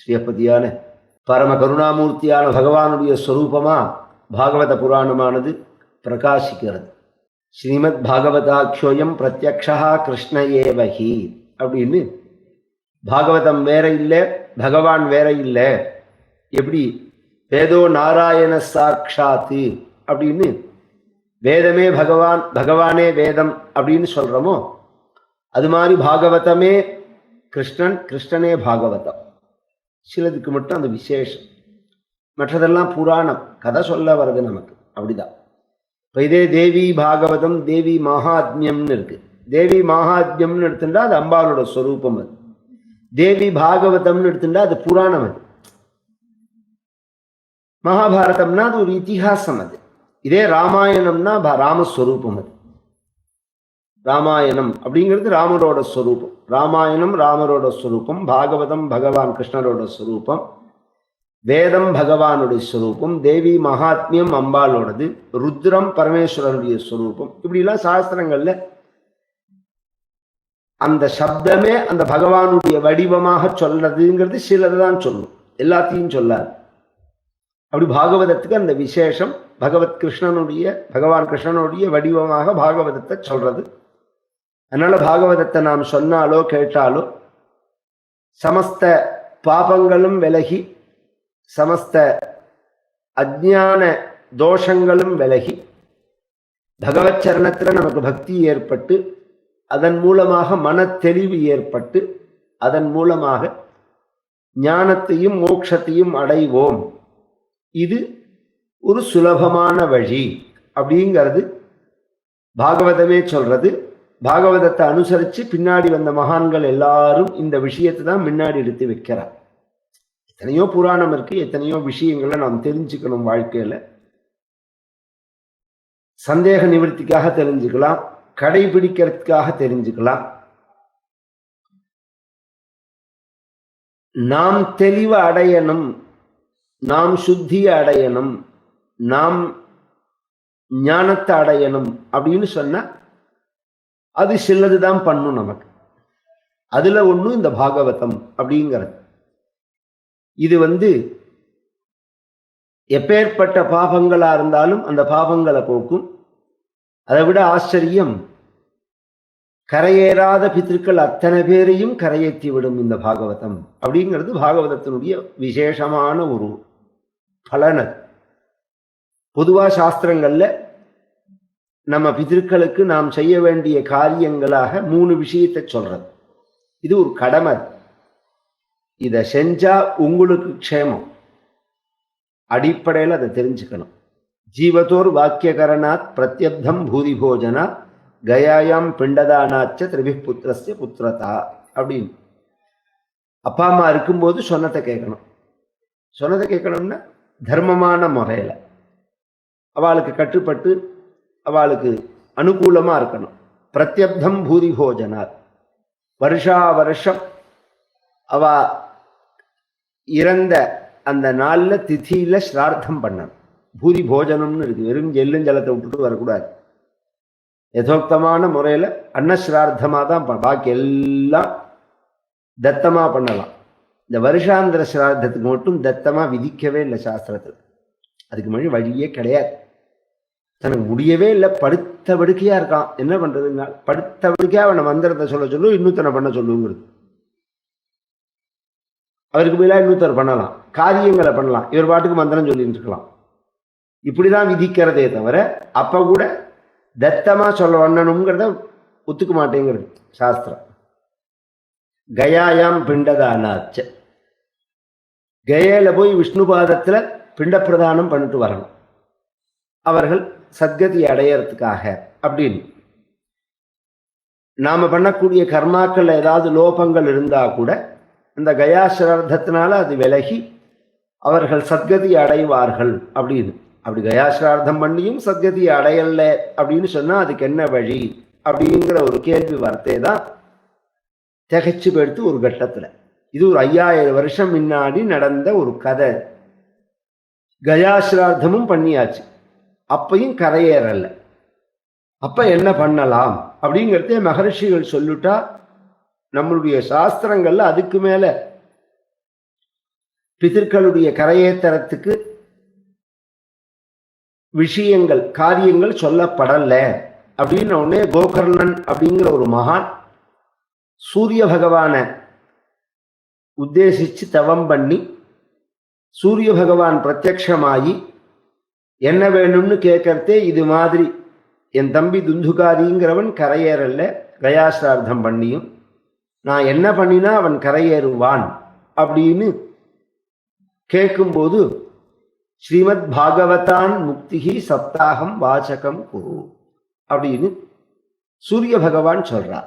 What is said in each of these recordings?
ஸ்ரீயப்பதியான பரம கருணாமூர்த்தியான பகவானுடைய ஸ்வரூபமாக பாகவத புராணமானது பிரகாசிக்கிறது. ஸ்ரீமத் பாகவதாட்சோயம் பிரத்யக்ஷா கிருஷ்ண ஏவஹி அப்படின்னு பாகவதம் வேற இல்லை பகவான் வேற இல்லை. எப்படி? வேதோ நாராயண சாட்சாத்து அப்படின்னு வேதமே பகவான் பகவானே வேதம் அப்படின்னு சொல்கிறோமோ அது மாதிரி பாகவதமே கிருஷ்ணன் கிருஷ்ணனே பாகவதம். சிலதுக்கு மட்டும் அந்த விசேஷம். மற்றதெல்லாம் புராணம். கதை சொல்ல வருது நமக்கு. அப்படிதான். இப்போ இதே தேவி பாகவதம் தேவி மகாத்மியம்னு இருக்கு. தேவி மகாத்மியம்னு எடுத்துட்டா அது அம்பாளோட ஸ்வரூபம் அது. தேவி பாகவதம்னு எடுத்துட்டா அது புராணம் அது. மகாபாரதம்னா அது ஒரு இத்திஹாசம் அது. இதே ராமாயணம்னா ராமஸ்வரூபம் அது. ராமாயணம் அப்படிங்கிறது ராமரோட ஸ்வரூபம் ராமாயணம் ராமரோட ஸ்வரூபம் பாகவதம் பகவான் கிருஷ்ணரோட ஸ்வரூபம் வேதம் பகவானுடைய ஸ்வரூபம் தேவி மகாத்மியம் அம்பாளோடது ருத்ரம் பரமேஸ்வரனுடைய ஸ்வரூபம் இப்படிலாம் சாஸ்திரங்கள்ல அந்த சப்தமே அந்த பகவானுடைய வடிவமாக சொல்றதுங்கிறது சிலர் தான் சொல்லும். எல்லாத்தையும் சொல்லாது. அப்படி பாகவதத்துக்கு அந்த விசேஷம் பகவத் கிருஷ்ணனுடைய பகவான் கிருஷ்ணனுடைய வடிவமாக பாகவதத்தை சொல்றது. அதனால பாகவதத்தை நாம் சொன்னாலோ கேட்டாலோ சமஸ்த பாபங்களும் விலகி சமஸ்த அஜ்ஞான தோஷங்களும் விலகி பகவத் சரணத்தில் நமக்கு பக்தி ஏற்பட்டு அதன் மூலமாக மனத்தெளிவு ஏற்பட்டு அதன் மூலமாக ஞானத்தையும் மோட்சத்தையும் அடைவோம். இது ஒரு சுலபமான வழி. அப்படிங்கிறது பாகவதமே சொல்றது. பாகவதத்தை அனுசரித்து பின்னாடி வந்த மகான்கள் எல்லாரும் இந்த விஷயத்தை தான் முன்னாடி எடுத்து வைக்கிறார். எத்தனையோ புராணம் இருக்கு எத்தனையோ விஷயங்களை நாம் தெரிஞ்சுக்கணும் வாழ்க்கையில. சந்தேக நிவர்த்திக்காக தெரிஞ்சுக்கலாம் கடைபிடிக்கிறதுக்காக தெரிஞ்சுக்கலாம். நாம் தெளிவு அடையணும் நாம் சுத்தியை அடையணும் நாம் ஞானத்தை அடையணும் அப்படின்னு சொன்னால் அது சிலது தான் பண்ணும் நமக்கு. அதுல ஒண்ணும் இந்த பாகவதம் அப்படிங்கிறது. இது வந்து எப்பேற்பட்ட பாபங்களா இருந்தாலும் அந்த பாபங்களை போக்கும். அதை விட ஆச்சரியம் கரையேறாத பித்திருக்கள் அத்தனை பேரையும் கரையேற்றி விடும் இந்த பாகவதம் அப்படிங்கிறது பாகவதத்தினுடைய விசேஷமான ஒரு பலன் பொதுவாக பொதுவா சாஸ்திரங்கள்ல நம்ம பிதர்களுக்கு நாம் செய்ய வேண்டிய காரியங்களாக மூணு விஷயத்தை சொல்றது. இது ஒரு கடமை. இதை செஞ்சா உங்களுக்கு க்ஷேமம். அடிப்படையில் அதை தெரிஞ்சுக்கணும். ஜீவத்தோர் வாக்கியகரணாத் பிரத்யப்தம் பூதி போஜனா கயாயாம் பிண்டதானாச்ச திரிபி புத்திரஸ்ய புத்திரதா அப்படின்னு. அப்பா அம்மா இருக்கும்போது சொன்னதை கேட்கணும். சொன்னதை கேட்கணும்னா தர்மமான முறையில். அவளுக்கு கட்டுப்பட்டு அவளுக்கு அனுகூலமாக இருக்கணும். பிரத்யப்தம் பூரி போஜனார் வருஷா வருஷம் அவ இறந்த அந்த நாளில் திதியில் ஸ்ரார்த்தம் பண்ணணும். பூரி போஜனம்னு இருக்குது வெறும் எள்ளும் ஜலத்தை விட்டுட்டு வரக்கூடாது. யதோக்தமான முறையில் அன்னஸ்ரார்த்தமாக தான் பாக்கி எல்லாம் தத்தமாக பண்ணலாம். இந்த வருஷாந்திர சிரார்த்தத்துக்கு மட்டும் தத்தமாக விதிக்கவே இல்லை சாஸ்திரத்தில். அதுக்கு மொழி வழியே கிடையாது. தனக்கு முடியவே இல்லை படுத்த படுக்கையாக இருக்கான். என்ன பண்ணுறதுங்க படுத்த படுக்கையாக அவனை மந்திரத்தை சொல்ல சொல்லும் இன்னொருத்தனை பண்ண சொல்லுங்கிறது. அவருக்கு பதிலாக இன்னொருத்தர் பண்ணலாம். காரியங்களை பண்ணலாம். இவர் பாட்டுக்கு மந்திரம் சொல்லிட்டு இருக்கலாம். இப்படிதான் விதிக்கிறதே தவிர அப்ப கூட தத்தமா சொல்ல வண்ணணுங்கிறத ஒத்துக்க மாட்டேங்கிறது சாஸ்திரம். கயாயாம் பிண்டதானாச்ச. கயால போய் விஷ்ணு பாதத்துல பிண்ட பிரதானம் பண்ணிட்டு வரணும். அவர்கள் சத்கதி அடையறதுக்காக அப்படின்னு. நாம் பண்ணக்கூடிய கர்மாக்கள் ஏதாவது லோபங்கள் இருந்தால் கூட அந்த கயாசிரார்த்தத்தினால அது விலகி அவர்கள் சத்கதி அடைவார்கள் அப்படின்னு. அப்படி கயாசிரார்த்தம் பண்ணியும் சத்கதி அடையல அப்படின்னு சொன்னால் அதுக்கு என்ன வழி? அப்படிங்கிற ஒரு கேள்வி வார்த்தை தான் திகைச்சு போயிடுத்து ஒரு கட்டத்தில். இது ஒரு ஐயாயிரம் வருஷம் முன்னாடி நடந்த ஒரு கதை. கயாசிரார்த்தமும் பண்ணியாச்சு. அப்பையும் கரையேறல. அப்ப என்ன பண்ணலாம்? அப்படிங்கிறதே மகரிஷிகள் சொல்லிட்டா நம்மளுடைய சாஸ்திரங்கள்ல அதுக்கு மேல. பிதர்களுடைய கரையேத்தரத்துக்கு விஷயங்கள் காரியங்கள் சொல்லப்படல. அப்படின்னு உடனே கோகர்ணன் அப்படிங்கிற ஒரு மகான் சூரிய பகவானை உத்தேசிச்சு தவம் பண்ணி சூரிய பகவான் பிரத்யக்ஷமாகி என்ன வேணும்னு கேட்கறதே இது மாதிரி. என் தம்பி துந்துகாரிங்கிறவன் கரையேறல்ல கயாசார்த்தம் பண்ணியும். நான் என்ன பண்ணினா அவன் கரையேறுவான் அப்படின்னு கேட்கும்போது ஸ்ரீமத் பாகவதான் முக்திகி சப்தாகம் வாசகம் குரு அப்படின்னு சூரிய பகவான் சொல்றார்.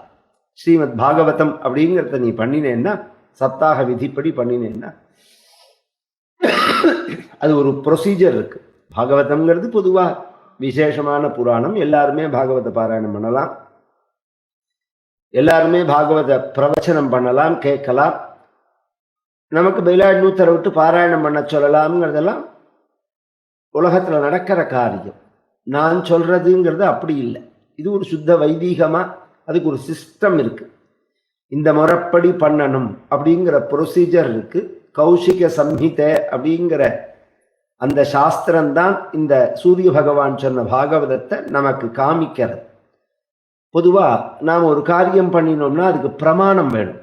ஸ்ரீமத் பாகவதம் அப்படிங்கிறத நீ பண்ணினேன்னா சப்தாக விதிப்படி பண்ணினேன்னா அது ஒரு ப்ரொசீஜர் இருக்கு. பாகவதம்ங்கிறது பொதுவாக விசேஷமான புராணம். எல்லாருமே பாகவத பாராயணம் பண்ணலாம். எல்லாருமே பாகவத பிரவச்சனம் பண்ணலாம் கேட்கலாம். நமக்கு பயிலாடு நூத்தரை விட்டு பாராயணம் பண்ண சொல்லலாம்ங்கிறதெல்லாம் உலகத்தில் நடக்கிற காரியம். நான் சொல்றதுங்கிறது அப்படி இல்லை. இது ஒரு சுத்த வைதீகமாக அதுக்கு ஒரு சிஸ்டம் இருக்கு. இந்த முறைப்படி பண்ணணும் அப்படிங்கிற ப்ரொசீஜர் இருக்கு. கௌஷிக சம்ஹிதை அப்படிங்கிற அந்த சாஸ்திரம்தான் இந்த சூரிய பகவான் சொன்ன பாகவதத்தை நமக்கு காமிக்கிறது. பொதுவாக நாம் ஒரு காரியம் பண்ணினோம்னா அதுக்கு பிரமாணம் வேணும்.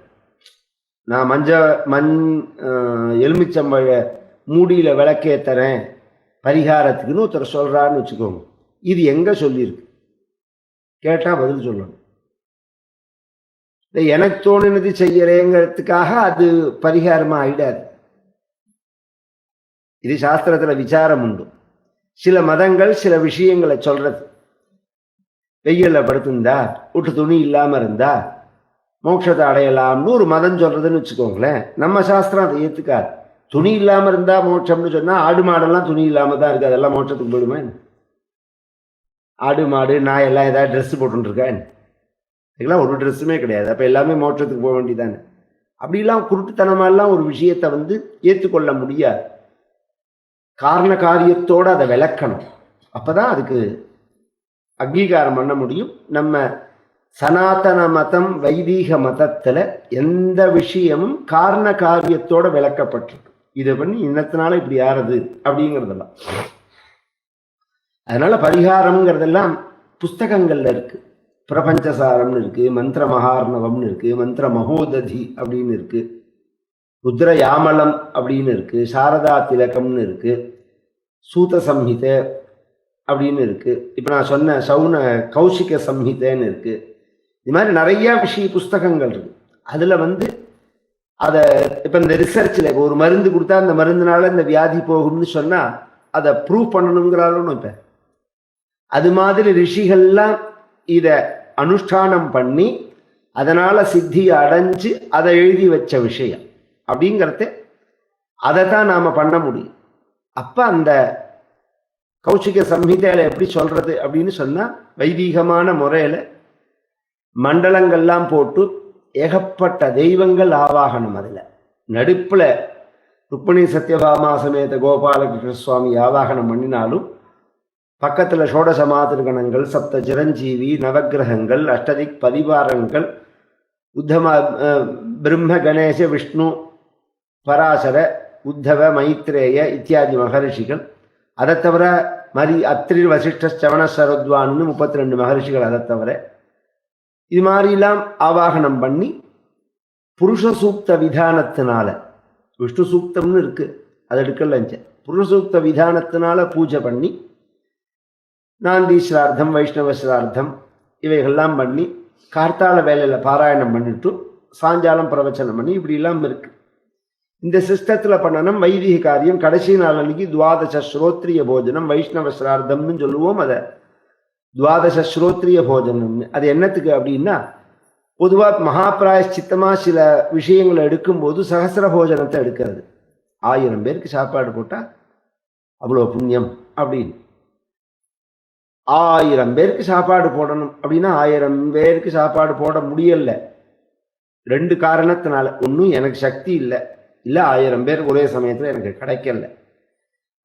நான் மஞ்ச மண் எலுமிச்சம்பழ மூடியில் விளக்கேத்துறேன் பரிகாரத்துக்குன்னு ஒருத்தர் சொல்கிறான்னு வச்சுக்கோங்க. இது எங்கே சொல்லியிருக்கு? கேட்டால் பதில் சொல்லணும். இல்லை, எனக்கு தோணுனது செய்யறேங்கிறதுக்காக அது பரிகாரமாக ஆயிடாது. இது சாஸ்திரத்தில் விசாரம் உண்டு சில மதங்கள் சில விஷயங்களை சொல்றது. வெயில்ல படுத்திருந்தா விட்டு துணி இல்லாமல் இருந்தா மோட்சத்தை அடையலாம்னு ஒரு மதம் சொல்றதுன்னு வச்சுக்கோங்களேன். நம்ம சாஸ்திரம் அதை ஏற்றுக்காது துணி இல்லாமல் இருந்தால் மோட்சம்னு சொன்னால் ஆடு மாடெல்லாம் துணி இல்லாமல் தான் இருக்குது அதெல்லாம் மோட்சத்துக்கு போயிடுமா ஆடு மாடு நாய் எல்லாம் ஏதாவது ட்ரெஸ் போட்டுருக்கேன் இதுக்கெல்லாம் ஒரு ட்ரெஸ்ஸுமே கிடையாது. அப்போ எல்லாமே மோட்சத்துக்கு போக வேண்டியதானே? அப்படிலாம் குருட்டுத்தனமாலாம் ஒரு விஷயத்தை வந்து ஏற்றுக்கொள்ள முடியாது. காரண காரியத்தோடு அதை விளக்கணும். அப்போ தான் அதுக்கு அங்கீகாரம் பண்ண முடியும். நம்ம சனாதன மதம் வைதீக மதத்தில் எந்த விஷயமும் காரண காரியத்தோட விளக்கப்பட்டிருக்கு. இதை பண்ணி இன்னத்தினால இப்படி ஆறுது அப்படிங்கிறதெல்லாம். அதனால பரிகாரம்ங்கிறதெல்லாம் புஸ்தகங்கள்ல இருக்கு. பிரபஞ்சசாரம்னு இருக்கு மந்திர மகார்ணவம்னு இருக்கு மந்திர மகோததி அப்படின்னு இருக்கு. ருத்ர யாமலம் அப்படின்னு இருக்கு சாரதா திலகம்னு இருக்கு சூத சம்ஹிதை அப்படின்னு இருக்கு. இப்போ நான் சொன்ன சவுன கௌஷிக சம்ஹிதைன்னு இருக்கு. இது மாதிரி நிறைய விஷய புஸ்தகங்கள் இருக்கு. அதில் வந்து அதை இப்போ இந்த ரிசர்ச்சில் இப்போ ஒரு மருந்து கொடுத்தா அந்த மருந்துனால இந்த வியாதி போகும்னு சொன்னால் அதை ப்ரூவ் பண்ணணுங்கிறாலும் இப்போ. அது மாதிரி ரிஷிகள்லாம் இதை அனுஷ்டானம் பண்ணி அதனால் சித்தியை அடைஞ்சு அதை எழுதி வச்ச விஷயம். அப்படிங்கிறத அதை தான் நாம் பண்ண முடியும். அப்போ அந்த கௌஷிக சம்ஹிதையில் எப்படி சொல்கிறது அப்படின்னு சொன்னால் வைதீகமான முறையில் மண்டலங்கள்லாம் போட்டு ஏகப்பட்ட தெய்வங்கள் ஆவாகனம் அதில். நடுப்பில் ருக்மிணி சத்யபாமா சமேத கோபாலகிருஷ்ண சுவாமி ஆவாகனம் பண்ணினாலும் பக்கத்தில் ஷோடச மாதிருகணங்கள் சப்த சிரஞ்சீவி நவக்கிரகங்கள் அஷ்டதிக் பரிவாரங்கள் உத்தம பிரம்ம கணேச விஷ்ணு பராசர உத்தவ மைத்ரேய இத்தியாதி மகரிஷிகள். அதை தவிர மரி அத்திரி வசிஷ்ட சவண சரத்வான்னு முப்பத்தி ரெண்டு மகரிஷிகள் அதை தவிர. இது மாதிரிலாம் ஆவாகனம் பண்ணி புருஷ சூக்த விதானத்தினால விஷ்ணு சூக்தம்னு இருக்கு அது எடுக்கலஞ்ச புருஷ சூக்த விதானத்தினால பூஜை பண்ணி நாந்தி ஸ்ரார்த்தம் வைஷ்ணவ ஸ்ரார்த்தம் இவைகள்லாம் பண்ணி கார்த்தால வேலையில் பாராயணம் பண்ணிட்டு சாயங்காலம் பிரவச்சனம் பண்ணி இப்படிலாம் இருக்கு. இந்த சிஸ்டத்தில் பண்ணணும் வைதிக காரியம். கடைசி நாள் அன்னைக்கு துவாதச ஸ்ரோத்ரிய போஜனம் வைஷ்ணவ சிரார்த்தம்னு சொல்லுவோம் அதை. துவாதச ஸ்ரோத்ரிய போஜனம்னு அது என்னத்துக்கு அப்படின்னா பொதுவாக மகாபிராய சித்தமாக சில விஷயங்களை எடுக்கும்போது சகசிர போஜனத்தை எடுக்கிறது. ஆயிரம் பேருக்கு சாப்பாடு போட்டால் அவ்வளோ புண்ணியம் அப்படின்னு. ஆயிரம் பேருக்கு சாப்பாடு போடணும் அப்படின்னா ஆயிரம் பேருக்கு சாப்பாடு போட முடியலை. ரெண்டு காரணத்தினால. ஒன்றும் எனக்கு சக்தி இல்லை. இல்லை ஆயிரம் பேர் ஒரே சமயத்தில் எனக்கு கிடைக்கல.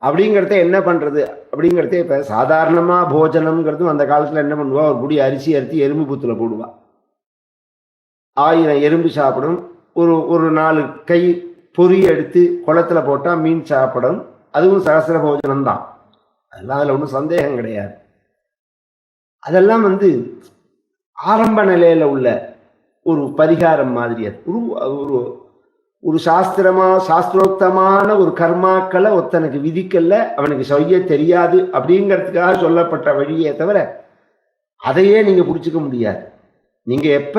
அப்படிங்கிறத என்ன பண்ணுறது அப்படிங்கிறத இப்போ சாதாரணமாக போஜனம்ங்கிறதும் அந்த காலத்தில் என்ன பண்ணுவா? ஒரு குடி அரிசி அரிசி எறும்பு புத்தில் போடுவா. ஆயிரம் எறும்பு சாப்பிடும். ஒரு ஒரு நாலு கை பொறி எடுத்து குளத்துல போட்டால் மீன் சாப்பிடும். அதுவும் சகசர போஜனம் தான் அதெல்லாம் அதில் ஒன்றும் சந்தேகம் கிடையாது. அதெல்லாம் வந்து ஆரம்ப நிலையில் உள்ள ஒரு பரிகாரம் மாதிரி ஒரு ஒரு ஒரு சாஸ்திரமா சாஸ்திரோக்தமான ஒரு கர்மாக்களை ஒருத்தனுக்கு விதிக்கல அவனுக்கு செய்ய தெரியாது அப்படிங்கிறதுக்காக சொல்லப்பட்ட வழியே தவிர அதையே நீங்க புடிச்சுக்க முடியாது. நீங்க எப்ப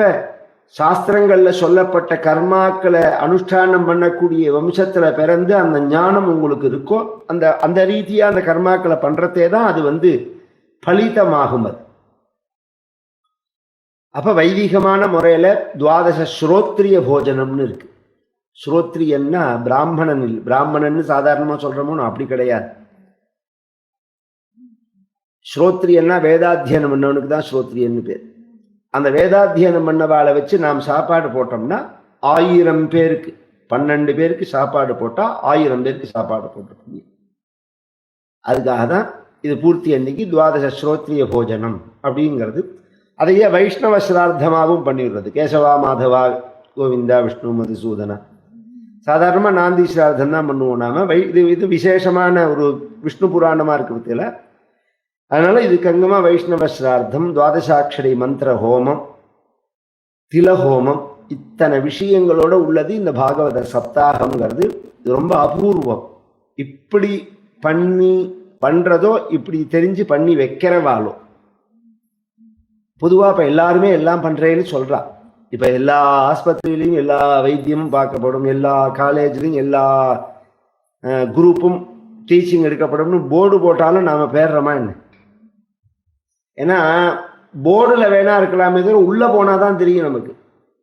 சாஸ்திரங்கள்ல சொல்லப்பட்ட கர்மாக்களை அனுஷ்டானம் பண்ணக்கூடிய வம்சத்துல பிறந்து அந்த ஞானம் உங்களுக்கு இருக்கோ அந்த அந்த ரீதியா அந்த கர்மாக்களை பண்றதே தான் அது வந்து பலிதமாகும் அது. அப்ப வைதிகமான முறையில துவாதச ஸ்ரோத்ரிய போஜனம்னு இருக்கு. ஸ்ரோத்ரியன்னா பிராமணன் இல்லை. பிராமணன்னு சாதாரணமா சொல்றோமோ அப்படி கிடையாது. ஸ்ரோத்ரியன்னா வேதாத்தியனம் பண்ணவனுக்கு தான் ஸ்ரோத்ரியன்னு பேர். அந்த வேதாத்தியனம் பண்ணவாளை வச்சு நாம் சாப்பாடு போட்டோம்னா ஆயிரம் பேருக்கு பன்னெண்டு பேருக்கு சாப்பாடு போட்டால் ஆயிரம் பேருக்கு சாப்பாடு போட்டு அதுக்காக தான் இது பூர்த்தி அன்னைக்கு துவாதச ஸ்ரோத்ரிய போஜனம் அப்படிங்கிறது. அதையே வைஷ்ணவ சிரார்த்தமாகவும் பண்ணிடுறது கேசவா மாதவா கோவிந்தா விஷ்ணு மதுசூதனா சாதாரணமாக நாந்தி சிரார்த்தம் தான் பண்ணுவோம் நாம. வை இது இது விசேஷமான ஒரு விஷ்ணு புராணமாக இருக்கிறதுல அதனால் இதுக்கு அங்கமாக வைஷ்ணவ சிரார்த்தம் துவாதசாட்சரி மந்திர ஹோமம் தில ஹோமம் இத்தனை விஷயங்களோட உள்ளது இந்த பாகவத சப்தாகம்ங்கிறது ரொம்ப அபூர்வம். இப்படி பண்ணி பண்ணுறதோ இப்படி தெரிஞ்சு பண்ணி வைக்கிறவாளோ. பொதுவாக இப்போ எல்லாருமே எல்லாம் பண்ணுறேன்னு சொல்கிறான் இப்ப எல்லா ஆஸ்பத்திரியிலையும் எல்லா வைத்தியமும் பார்க்கப்படும் எல்லா காலேஜ்லையும் எல்லா குரூப்பும் டீச்சிங் எடுக்கப்படும்னு போர்டு போட்டாலும் நாம பேர்றோமா என்ன? ஏன்னா போர்டில் வேணா இருக்கலாமே. தவிர உள்ளே போனால் தான் தெரியும் நமக்கு.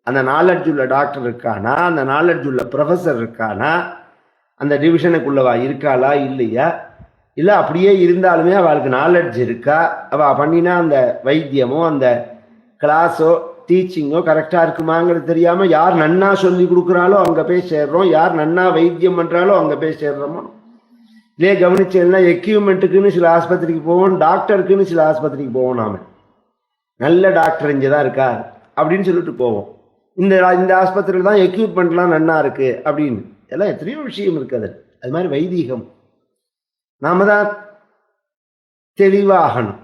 அந்த நாலெட்ஜ் உள்ள டாக்டர் இருக்கானா? அந்த நாலெட்ஜ் உள்ள ப்ரொஃபஸர் இருக்கானா? அந்த டிவிஷனுக்குள்ளவா இருக்காளா? இல்லையா? இல்லை அப்படியே இருந்தாலுமே அவளுக்கு நாலெட்ஜ் இருக்கா? அவள் பண்ணினா அந்த வைத்தியமோ அந்த கிளாஸோ டீச்சிங்கோ கரெக்டாக இருக்குமாங்கிறது தெரியாமல் யார் நன்னா சொல்லி கொடுக்குறாலோ அங்கே போய் சேர்றோம். யார் நன்னா வைத்தியம் பண்ணுறாலோ அங்கே போய் சேர்றோமோ. இல்லையே கவனிச்சேன்னா எக்யூப்மெண்ட்டுக்குன்னு சில ஆஸ்பத்திரிக்கு போவோம் டாக்டருக்குன்னு சில ஆஸ்பத்திரிக்கு போவோம் நாம. நல்ல டாக்டர் இங்கே தான் இருக்கா? அப்படின்னு சொல்லிட்டு போவோம். இந்த இந்த ஆஸ்பத்திரியில் தான் எக்யூப்மெண்ட்லாம் நன்னா இருக்குது அப்படின்னு. எல்லாம் எத்தனையோ விஷயம் இருக்குது அது அது மாதிரி வைதீகம். நாம தான் தெளிவாகணும்.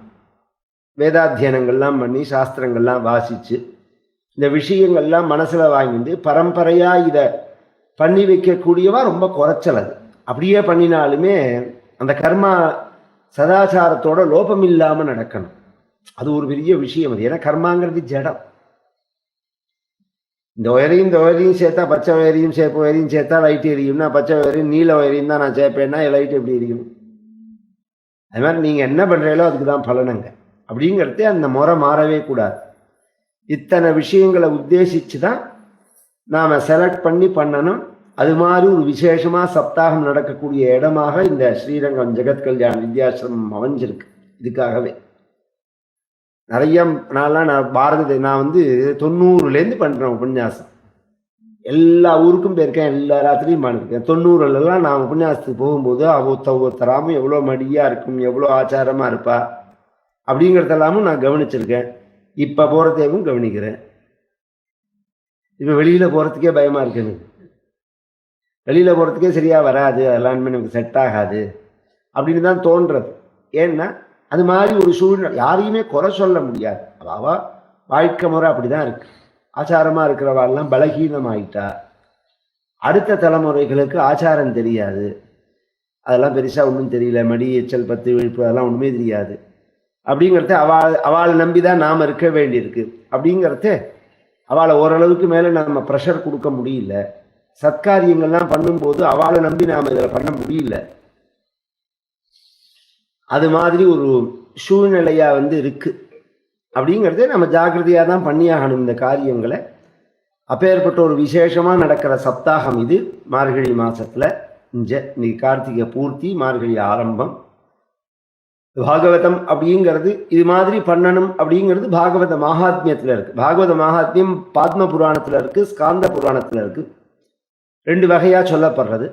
வேதாத்தியனங்கள்லாம் பண்ணி சாஸ்திரங்கள்லாம் வாசித்து இந்த விஷயங்கள்லாம் மனசில் வாங்கிட்டு பரம்பரையாக இதை பண்ணி வைக்கக்கூடியவா ரொம்ப குறைச்சல் அது. அப்படியே பண்ணினாலுமே அந்த கர்மா சதாச்சாரத்தோட லோபம் இல்லாமல் நடக்கணும். அது ஒரு பெரிய விஷயம் அது. ஏன்னா கர்மாங்கிறது ஜடம். இந்த ஒயரையும் இந்த ஒயரையும் சேர்த்தா பச்சை ஒயரையும் சேர்ப்பு ஒயரையும் சேர்த்தா லைட் எரியும்னா பச்சை ஒயரையும் நீல ஒயரையும் தான் நான் சேர்ப்பேன்னா லைட் எப்படி எரியும்? அது மாதிரி நீங்கள் என்ன பண்ணுறீங்களோ அதுக்கு தான் பலனுங்க. அப்படிங்கிறதே அந்த முறை மாறவே கூடாது. இத்தனை விஷயங்களை உத்தேசித்து தான் நாம் செலக்ட் பண்ணி பண்ணணும். அது மாதிரி ஒரு விசேஷமாக சப்தாகம் நடக்கக்கூடிய இடமாக இந்த ஸ்ரீரங்கம் ஜெகத் கல்யாண் வித்யாசிரமம் அமைஞ்சிருக்கு. இதுக்காகவே. நிறைய நான்லாம் நான் பாரத நான் வந்து தொண்ணூறுலேருந்து பண்ணுறேன் உபன்யாசம். எல்லா ஊருக்கும் போயிருக்கேன் எல்லா ராத்திரியும் பண்ணிருக்கேன். தொண்ணூறுலலாம் நான் உபன்யாசத்துக்கு போகும்போது ஒருத்த ஒருத்தராமும் எவ்வளோ மடியாக இருக்கும் எவ்வளோ ஆச்சாரமாக இருப்பா அப்படிங்கிறதெல்லாமும் நான் கவனிச்சிருக்கேன். இப்போ போகிறதையும் கவனிக்கிறேன் இப்போ வெளியில் போகிறதுக்கே பயமாக இருக்கு எனக்கு வெளியில் போகிறதுக்கே சரியாக வராது அதெல்லாம் எனக்கு செட் ஆகாது அப்படின்னு தான் தோன்றது. ஏன்னா அது மாதிரி ஒரு சூழ்நிலை யாரையுமே குறை சொல்ல முடியாது. அவாவா வாழ்க்கை முறை அப்படிதான் இருக்கு. ஆச்சாரமாக இருக்கிறவாள்லாம் பலகீனமாயிட்டா. அடுத்த தலைமுறைகளுக்கு ஆச்சாரம் தெரியாது. அதெல்லாம் பெருசாக ஒன்றும் தெரியல. மடி எச்சல் பத்து விழிப்பு அதெல்லாம் ஒன்றுமே தெரியாது. அப்படிங்கிறத அவள் அவளை நம்பி தான் நாம் இருக்க வேண்டியிருக்கு. அப்படிங்கிறத அவளை ஓரளவுக்கு மேலே நம்ம ப்ரெஷர் கொடுக்க முடியல. சத்காரியங்கள்லாம் பண்ணும்போது அவளை நம்பி நாம் இதில் பண்ண முடியல. அது மாதிரி ஒரு சூழ்நிலையாக வந்து இருக்கு. அப்படிங்கிறதே நம்ம ஜாக்கிரதையாக தான் பண்ணியாகணும் இந்த காரியங்களை. அப்பேற்பட்ட ஒரு விசேஷமாக நடக்கிற சப்தாகம் இது. மார்கழி மாதத்தில் இஞ்ச இன்னைக்கு கார்த்திகை பூர்த்தி மார்கழி ஆரம்பம். பாகவதம் அப்படிங்கிறது இது மாதிரி பண்ணணும் அப்படிங்கிறது பாகவத மகாத்மியத்தில் இருக்கு. பாகவத மகாத்மியம் பாத்ம புராணத்தில் இருக்கு ஸ்காந்த புராணத்தில் இருக்கு. ரெண்டு வகையா சொல்லப்படுறது.